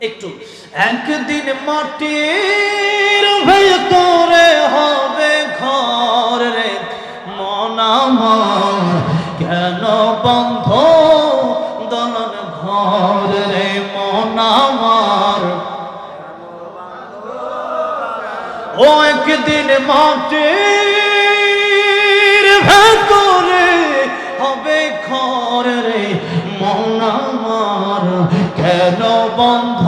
একটু। একদিন মাটির ভেতরে হবে ঘর রে। মন আমার কেন বন্ধ? দলন ঘর রে। মন আমার ও একদিন মাটির ভেতরে হবে ঘর রে। মন আমার কেন বন্ধ?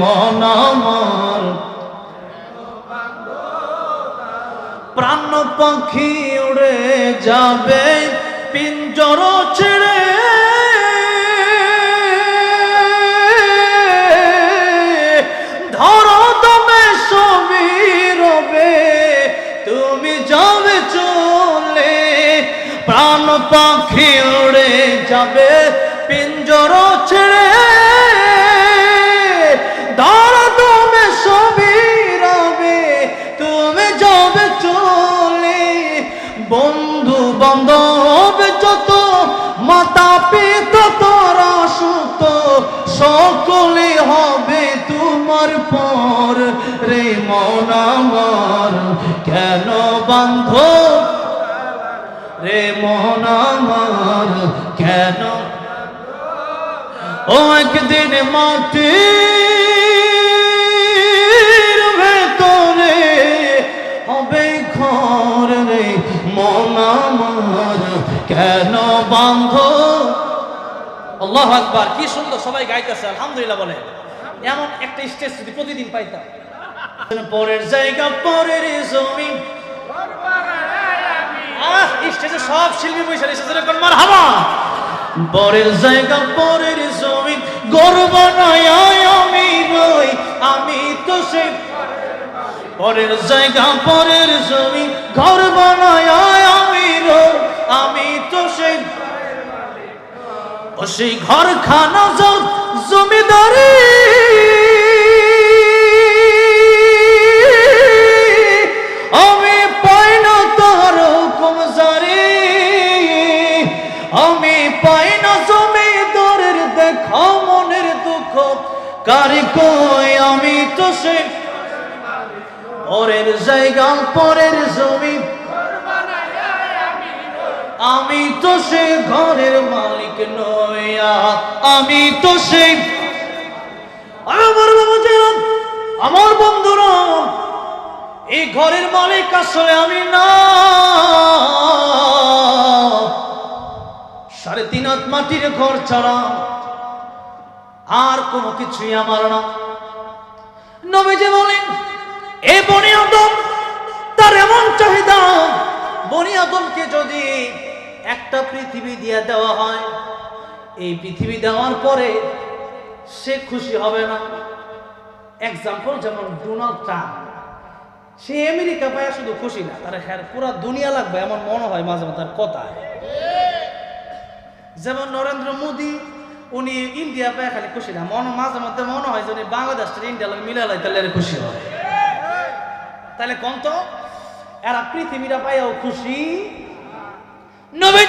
মন আমার। প্রাণ পাখি উড়ে যাবে, পিঞ্জর ছেড়ে। ধরো দমে সবই রবে, তুমি যাবে চলে। প্রাণ পাখি উড়ে যাবে, পিঞ্জর ছেড়ে। বন্ধু বান্ধব যত, মাতা পিতা তোরা সুত সকলে হবে তোমার পর। রে মন আমার, কেন বান্ধ রে মন আমার, কেন? ও একদিন ভেতরে হবে ঘর রে মন আমার। কেন বান্ধ? আল্লাহ আকবার কি সুন্দর সবাই গাইতেছে আলহামদুলিল্লাহ বলে। এমন একটা স্টেজ যদি প্রতিদিন পাইতাম। পরের জায়গা পরের জমি আহ স্টেজে সব শিল্পী বসে এসেছে কোন হামা পরের জায়গা পরের জমি গর্ব নয় আমি আমি তো সে পরের জায়গা, পরের জমি, ঘর বানায় আমি আমি তো সেই ও সেই ঘর খানা জমিদারি। আমি পাই না তার কমজারি আমি পাই না জমিদারের দেখা মনের দুঃখ। কারি কই আমি তো সে পরের জায়গা, পরের জমি। আমি তো সে ঘরের মালিক নয়া আমি তো সে আমার বাবা আমার বন্ধুরা, এই ঘরের মালিক আসলে আমি না। সাড়ে তিন হাত মাটির ঘর ছাড়া আর কোনো কিছুই আমার না। নবীজি বলেন এ বনি আদম তার এমন চাহিদা বনি আদমকে যদি একটা পৃথিবী দিয়ে দেওয়া হয়, এই পৃথিবী দেওয়ার পরে সে খুশি হবে না। এক্সাম্পল যেমন ডোনাল্ড ট্রাম্প সে আমেরিকা পায় শুধু খুশি না, তার হ্যাঁ পুরা দুনিয়া লাগবে এমন মনে হয় মাঝে মাঝে তার কথায়। যেমন নরেন্দ্র মোদী, উনি ইন্ডিয়া পায় খালি খুশি না, মনে মাঝে মধ্যে মনে হয় যে উনি বাংলাদেশ থেকে ইন্ডিয়া লাগে মিলে তাহলে খুশি হয়। তাহলে কন্ত এরা পৃথিবীরা পাইয়াও খুশি। নবী